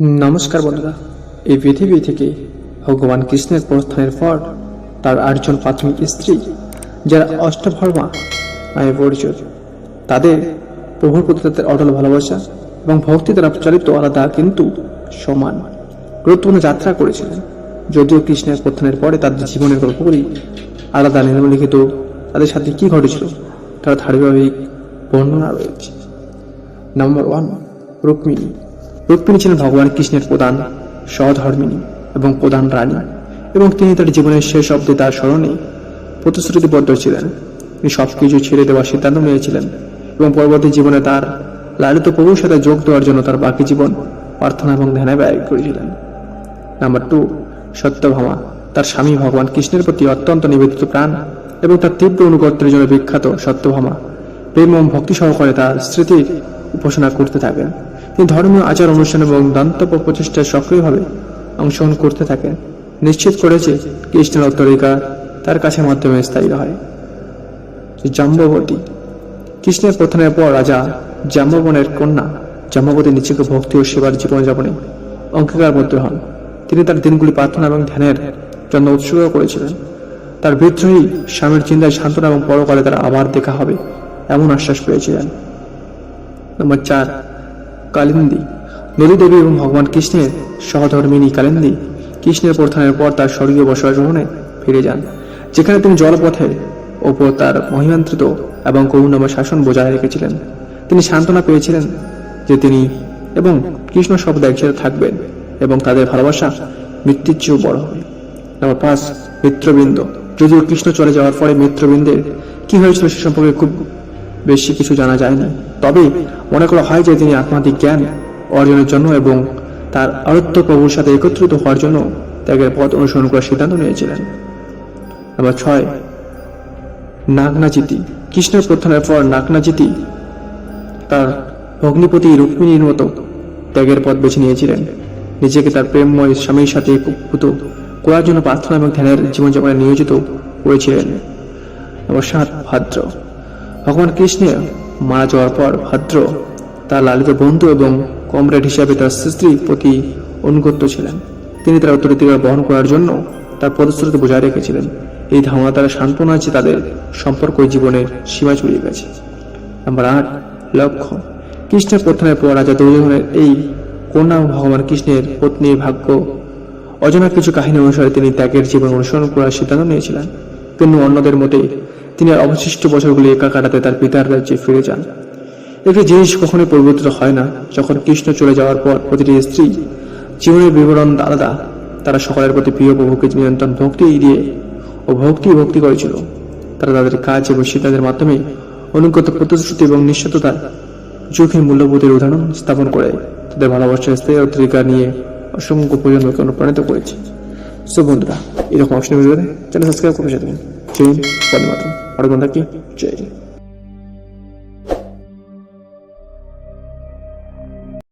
নমস্কার বন্ধুরা। এই পৃথিবী থেকে ভগবান কৃষ্ণের প্রস্থানের পর তার আটজন প্রাথমিক স্ত্রী, যারা অষ্টভর্মা নামে পরিচিত, তাদের প্রভুর প্রতি তাদের অটল ভালোবাসা এবং ভক্তি দ্বারা প্রচারিত আলাদা কিন্তু সমান। গুরুত্বপূর্ণ যাত্রা করেছিলেন। যদিও কৃষ্ণের প্রত্যানের পরে তাদের জীবনের গল্পগুলি আলাদা নিম্নলিখিত, তাদের সাথে কি ঘটেছিল তার ধারাবাহিক বর্ণনা রয়েছে। নম্বর ওয়ান রুক্মিণী। রুক্মিণী ছিলেন ভগবান কৃষ্ণের প্রধান সহধর্মিণী এবং প্রধান রানী এবং তিনি তার জীবনের শেষ অব্দে তার স্মরণে প্রতিশ্রুতিবদ্ধ ছিলেন। তিনি সবকিছু ছেড়ে দেওয়ার সিদ্ধান্ত নিয়েছিলেন এবং পরবর্তী জীবনে তার লালিত প্রভুর সাথে যোগ দেওয়ার জন্য তার বাকি জীবন প্রার্থনা এবং ধ্যানে ব্যয় করেছিলেন। নাম্বার টু, সত্যভামা, তার স্বামী ভগবান কৃষ্ণের প্রতি অত্যন্ত নিবেদিত প্রাণ এবং তার তীব্র অনুগত্যের জন্য বিখ্যাত সত্যভামা। প্রেম এবং ভক্তি সহকারে তার স্মৃতির উপাসনা করতে থাকেন তিনি ধর্মীয় আচার অনুষ্ঠান এবং দান্তব্য প্রচেষ্টায় সক্রিয়ভাবে অংশগ্রহণ করতে থাকেন নিশ্চিত করেছে কৃষ্ণের উত্তরিকা তার কাছে মাধ্যমে স্থায়ী হয়। জাম্ববতী। কৃষ্ণের প্রথানের পর রাজা জাম্ববনের কন্যা জাম্ববতী নিজেকে ভক্তি ও সেবার জীবনযাপনে অঙ্গীকারবদ্ধ হন। তিনি তার দিনগুলি প্রার্থনা এবং ধ্যানের জন্য উৎসর্গ করেছিলেন। তার বিদ্রোহী স্বামীর চিন্তায় সান্ত্বনা এবং পরকালে তারা আবার দেখা হবে, এমন আশ্বাস পেয়েছিলেন। নম্বর চার, কালিন্দী। নদী দেবী এবং ভগবান কৃষ্ণের সহধর্মিনী কালিন্দী কৃষ্ণের প্রথানের পর তার স্বর্গীয় বসবাস গ্রহণে ফিরে যান, যেখানে তিনি জলপথের ওপর তার মহিমান্ত্রিত এবং করুণাময় শাসন বজায় রেখেছিলেন। তিনি সান্ত্বনা পেয়েছিলেন যে তিনি এবং কৃষ্ণ শব্দ একসাথে থাকবেন এবং তাদের ভালোবাসা মৃত্যুর চেয়েও বড় হবে। নম্বর পাঁচ, মিত্রবৃন্দ। যদিও কৃষ্ণ চলে যাওয়ার পরে মিত্রবৃন্দের কি হয়েছিল সে সম্পর্কে খুব বেশি কিছু জানা যায়নি তবে মনে করা হয় যে তিনি আত্মাধিক জ্ঞান অর্জনের জন্য এবং তার আরত্য প্রভুর সাথে একত্রিত হওয়ার জন্য ত্যাগের পথ অনুসরণ করার সিদ্ধান্ত নিয়েছিলেন। নম্বর ছয় নাগনাচিতি কৃষ্ণের প্রত্যানের পর নাগনাচিতি তার ভগ্নিপতি রুক্মিণীর মতো ত্যাগের পথ বেছে নিয়েছিলেন। নিজেকে তার প্রেমময় স্বামীর সাথে একীভূত করার জন্য প্রার্থনা এবং ধ্যানের জীবনযাপনে নিয়োজিত করেছিলেন। নম্বর সাত, ভাদ্র। ভগবান কৃষ্ণের মারা যাওয়ার পর ভাদ্র তার লালিত বন্ধু এবং কমরেড হিসাবে তার স্ত্রীর প্রতি অনুগত্য ছিলেন। তিনি তার উত্তরাধিকার বহন করার জন্য তার প্রতিশ্রুতি বজায় রেখেছিলেন। এই ধারণা তারা সান্ত্বনা আছে তাদের সম্পর্ক জীবনের সীমা ছড়িয়ে গেছে। নাম্বার আট, লক্ষ্য। কৃষ্ণের প্রথানের পর রাজা দুর্যোধনের এই কন্যা ভগবান কৃষ্ণের পত্নীর ভাগ্য। অজানা কিছু কাহিনী অনুসারে তিনি ত্যাগের জীবন অনুসরণ করার সিদ্ধান্ত নিয়েছিলেন। কিন্তু অন্যদের মতে তিনি আর অবশিষ্ট বছরগুলি একা কাটাতে তার পিতার রাজ্যে ফিরে যান। একটি জিনিস কখনোই পরিবর্তিত হয় না। যখন কৃষ্ণ চলে যাওয়ার পর প্রতিটি স্ত্রী জীবনের বিবরণ আলাদা। তারা সকলের প্রতি প্রিয় প্রভুকে নিয়ন্ত্রণ ভক্তি দিয়ে ও ভক্তি ভক্তি করেছিল। তারা তাদের কাজ এবং সিদ্ধান্তের মাধ্যমে অনুগত প্রতিশ্রুতি এবং নিঃস্বততার চোখের মূল্যবোধের উদাহরণ স্থাপন করে। তাদের ভালোবাসার স্থায়ী অত্রিকা নিয়ে অসংখ্য প্রজন্মকে অনুপ্রাণিত করেছে। সো বন্ধুরা, এরকম অপশন চ্যানেল সাবস্ক্রাইব করে সাথে জয় আর বন্ধা কি জয় হিন্দ।